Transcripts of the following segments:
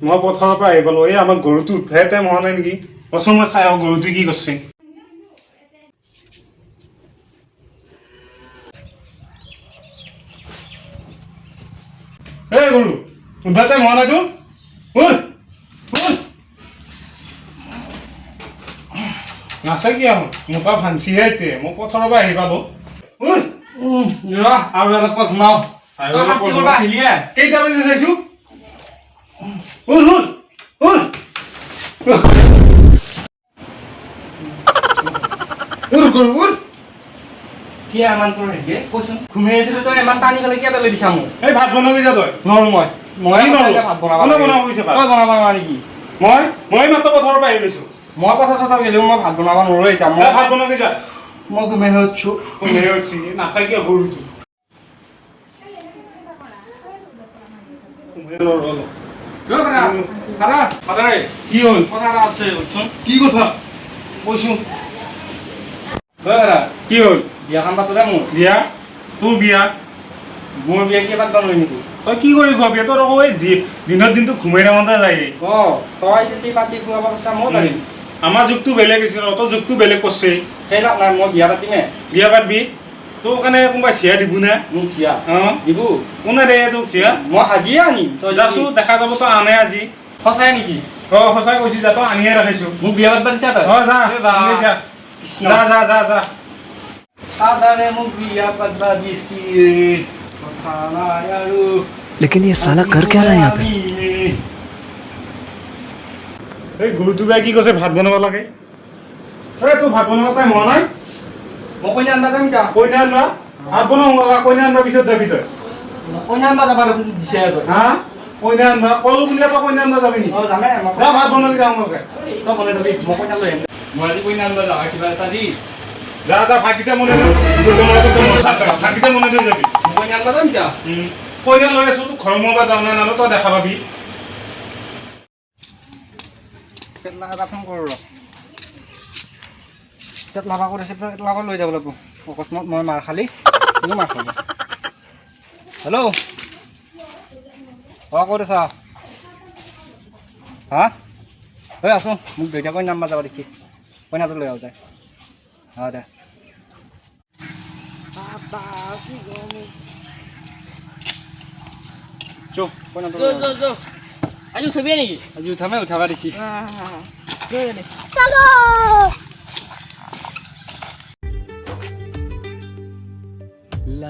মই পথাৰৰ পৰা আহি পালো এই আমাৰ গৰুটো উঠোৱাই টাইম হোৱা নাই নেকি? কচোন মই চাই আহোঁ গৰুটো কি কৰিছে। এই গৰু উঠোৱা টাইম হোৱা নাইতো উঠ উঠ। নাচে কি আহোঁ মোটা ভাঞ্চিহে এতিয়া মই পথাৰৰ পৰা আহি পালো। উঠ। আৰু অলপ পথ আৰু কৰিব কেইটা বাজি চাইছো? উঠ উঠ উঠ উঠ গৰু উঠ কিয় ইমান তোৰ হেৰি কচোন ঘুমাই আছিলো তই ইমান টানি পেলাই কিয় পেলাই দিছা মোক এই ভাত বনাবি যা তই নোৱাৰো মই মই নোৱাৰো? ভাত বনাব। বনাব কৈছে ভাত? বনাব নোৱাৰা নেকি মই মই মাত্ৰ পথাৰৰ পৰা আহি গৈছো মই পথাৰ চথাৰ গেলেও মই ভাত বনাব নোৱাৰো এতিয়া মই ভাত বনাবি যা মই ঘুমাই উঠছো কোনে উঠছি নাচা কিয় গৰুটো কি হ'ল? কি কথা? কৈছো কি হ'ল? বিয়াখন পাতোতে মোৰ বিয়া? তোৰ বিয়া? মোৰ বিয়া কিবা পাতবা নোৱাৰি নেকি? তই কি কৰি খোৱা? বিয়া তোৰ এই দিনটো ঘুমাই থাকোঁতে যায়। অ তই যদি পাতি খুৱাব পাৰিছা মই পাৰিম। আমাৰ যুগটো বেলেগ আছিল অত যুগটো বেলেগ কৰছে। সেই নাই মই বিয়া পাতিমে। বিয়া পাতবি? তোৰ কাৰণে কোনোবাই চিয়া দিব নে মোক চিয়া অঁ দিব কোনে দে তোক চিয়া মই আজিয়ে আনিম তই যাচো দেখা যাব তই আনে আজি সঁচাই নেকি অঁ সঁচাই কৈছি যা তই আনিয়ে ৰাখিছো মোক বিয়া পাতবা দিছা তই অঁ যা এই বা। আনি যা কৃষ্ণ। যা যা যা যা সাধাৰে মোক বিয়া পাতবা দিছি কথা নাই আৰু लेकिन ये साला कर क्या रहा है यहाँ पे আমিনে। এই গুৰুটো বাই কি কৈছে ভাত বনাব লাগে এই তোৰ ভাত বনাব টাইম হোৱা নাই মই কইনা আনবা যাম এতিয়া কইনা আনবা ভাত বনাব কইনা আনবা পিছত যাবি তই কইনা আনবা যাবা দেখোন দিছে তই হা? কইনা আনবা কলো বুলিয়ে তই কইনা আনবা যাবি নেকি অ জানে যা ভাত বনাবি মগে তই বনাই দিবি মই কইনা লৈ আহিম মই আজি কইনা আনবা যাওঁ কিবা এটা দি। যা যা ভাতকেইটা মনে লৈ। মচাত যাবা মনে লৈ যাবি। কইনা আনবা যাম কইনা লৈ আছো তোক ঘৰৰ মোবাইল যাওঁ নে নানো তই দেখা পাবি। এটা ফোন কৰোঁ পেটলা বা কৰিছে পেটলা লৈ যাব লাগিব। অকস্মাত মই মাৰ খালি তুমিও মাৰ খাব হেল্ল' অঁ ক'ত আছা? হা? হৈ আছোঁ মোক দুইটা কইনা নাম্বাৰ যাব দিছে। কইনাটো লৈ আহ যায়। অঁ দে। আজি উঠবি নেকি? আজি উঠামে উঠাবা দিছি।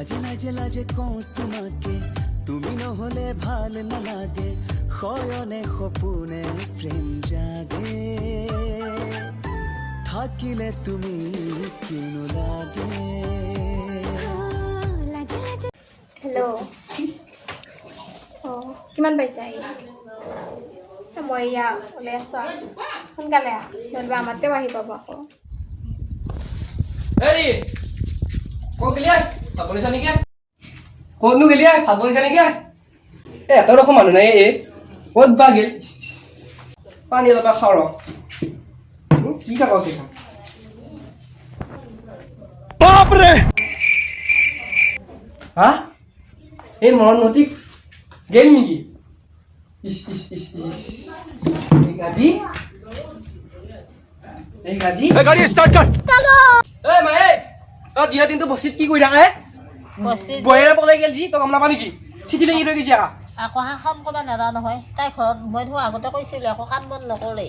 লাজে লাজে লাজে কওঁ তোমাকে তুমি নহলে ভালো নালাগে শয়নে সপোনে প্ৰেম জাগে থাকিলে তুমি কিনো লাগে হেল্ল' অঁ কিমান পাইছে মই এয়া ওলাই আছোঁ আৰু সোনকালে আহ নহ'লে আমাৰ তেওঁ আহি পাব আকৌ ভাত বনাইছা নেকি? ক'তনো গেলি আই? ভাত বনাইছা নেকি এ এটা দেখোন মানুহ নাই এ। ক'ত বা গেল? পানী অলপ খাওঁ ৰ। কি কাগজ এইখন? হা? এই মৰণ নদী গেল নেকি? ইচ ইচ ইচ ইচ এই গাজি। এই গাজি। এই মায়ে তই দিনৰ দিনটো বস্তিত কি কৰি থাকে বস্তি পলাই গেল যি তই গম নাপা নেকি চিঠি লিখি থৈ গৈছে আকা। আকৌ শাসন কৰিব নাজানো নহয়। তাই ঘৰত মই দেখোন আগতে কৈছিলোঁ একো কাম বন নকৰে।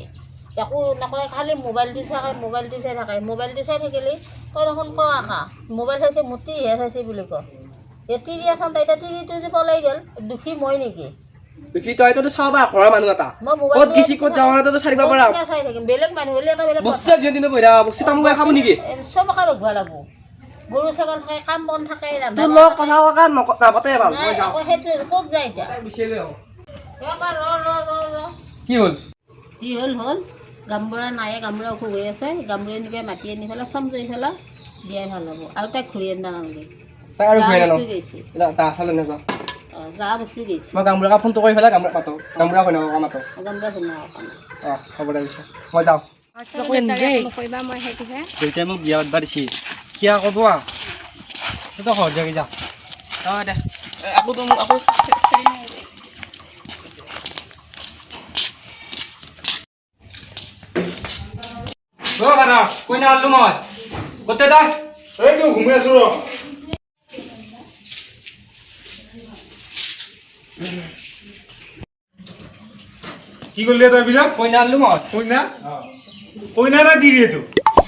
একো নকৰে খালি মোবাইলটো চাই থাকে মোবাইলটো চাই থাকে। মোবাইলটো চাই থাকিলে তই দেখোন কওঁ আশা মোবাইল চাইছে মুতিহে চাইছে বুলি কয় এতিয়া আছাম তাই এতিয়া তিৰিটো যে পলাই গ'ল দুখী মই নেকি? দেখি তই চাব ঘৰৰ মানুহ এটা। মই ক'ত গেছি ক'ত যাওঁ তইতো চাৰিব পাৰা। চাই থাকিম? বেলেগ মানুহ হ'লে এটা বেলেগ বস্তু তামোল খাব নেকি? এ, চবকে ৰখবা লাগব। গৰু ছাগল থাকে কাম বন থাকে তোৰ লগত। কথা কোৱা নাপাতে ভালো নাই মই যাওঁ। আকৌ সেইটো ক'ত যায় এতিয়া? কি হ'ল? যি হ'ল হ'ল। গামবুঢ়া নায়ে গামবুঢ়া অসুখ হৈ আছে। গামবুঢ়া নিকে মাতি আনি পেলাই চমজৰি পেলাই দিয়াই ভালো হ'ব। আৰু তাইক ঘূৰি আনিব নালাগে। যা বস্তু গৈছে। মই গামবুঢ়াক ফোনটো কৰি পেলাই গামবুঢ়াক মাতো গামবুঢ়া নাপাওঁ মাতো। গামবুঢ়া শুনা অঁ হ'ব দে পিছে। মই যাওঁ। দেউতাই মোক বিয়া পাতবা দিছি কিয়া কব তো ঘর যা দে। আকৌ তো কইনা আনলো মই। কতে দাস এই তো ঘুমে আছো ৰ। কি কৰিলে তই বিলাক কইনা আনলো মই। কইনা? কইনা না দি দিয়ে তো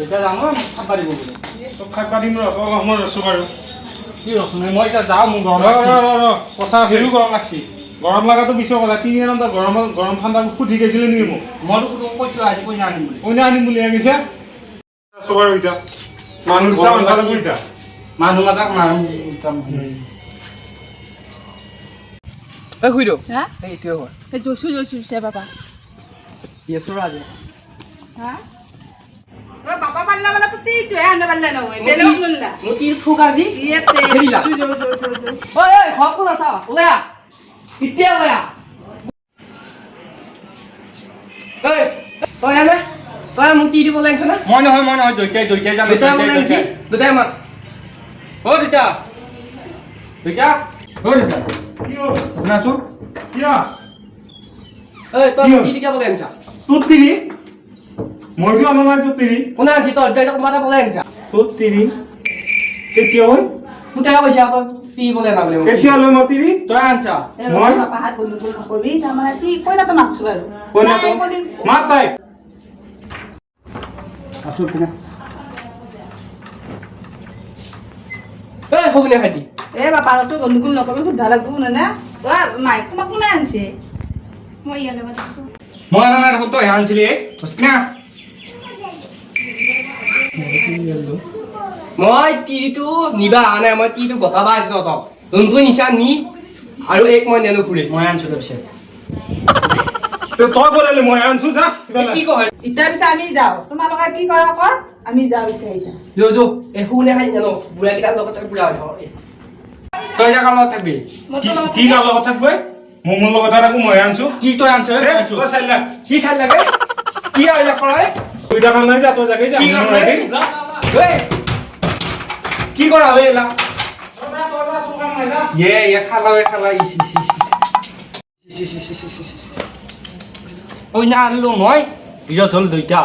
এতিয়া জানো খাব পাৰিব বুলি খাই পাৰিম ৰ তই অলপ সময় ৰৈছো বাৰু। কি ৰচোন মই এতিয়া যাওঁ মোৰ গৰম কথা আছে। হেৰিও গৰম লাগছি। গৰম লগাটো পিছৰ কথা তিনি আনন্দ গৰমত গৰম ঠাণ্ডা সুধি গৈছিলি নেকি মোক? মইতো কোনো কৈছিলোঁ আজি কইনা আনিম বুলি। কইনা আনিম বুলি আহিছে আছো বাৰু এতিয়া। মানুহ গৰম এতিয়া। মানুহ মাতাক মানুহ এই শুই দিওঁ এইটোৱে হয় এই জইছো জইছো চে বাবা। আজি। হা? ওই বাবা পাল্লা বালা তো তুই তুই মই নহয় মই নহয় যাম দুইটাই মই লাগিছি? দুইটাই। মই শুনাচোন। কিয়? ঐ তই মোক তি দিব লাগিছ তোৰ দিলি মইতো আমাৰ মানে তোৰ তিনি? শুনা আজি তই দেউতাক মাতা পলাই আনিছা। তোৰ তিনি? কেতিয়া হয় পুতেৰা পইচা তই তি বোলে না বোলে কেতিয়া লৈ মই তিনি? তই আনছা। মই পাহাত গুণ গুণ নকৰিবি তাৰমানে কি কইনাটো মাতছো বাৰু কইনাটো মাত তাই। আছো পিনা এই হগুনে খাইতি। এ বাবা আছো গণ্ডগোল নকৰিবি সোধা লাগবো নে? না মাইক তোমাক কোনে আনছে? মই ইয়ালৈ আছো মই আনা নাই দেখোন তই আনছিলি। বুজিনা মই টিটো নিবা অহা নাই মই টিটো গটাবা আছিলো তহঁতক যোনটো নিচা নি। আৰু এক মই নেনো ফুৰে মই আনছো তাৰ পিছে তই কৰিলি মই আনছো যা। কি কয়? ইটাৰ পিছে আমি যাওঁ। তোমালোকে কি কৰা কৰ আমি যাওঁ পিছে এতিয়া। যো যো এই শুনে খাই নেনো? বুঢ়াকেইটাৰ লগতে বুঢ়া হৈ তই এতিয়া কাৰ লগত থাকবি? কি কাৰ লগত থাকবই মোৰ মোৰ লগত আৰু মই আনছো। কি তই আনছ? কি চাই লাগে কি আহিলা কৰাই? তুই টাকা নাই যা তোর জায়গায় কি করা হয়ে এলা? ইয়ে ইয়ে খালা ইসি ইসি ইসি ইসি। ইসি ওই না আনলো নয় ইয়া চল দুইটা।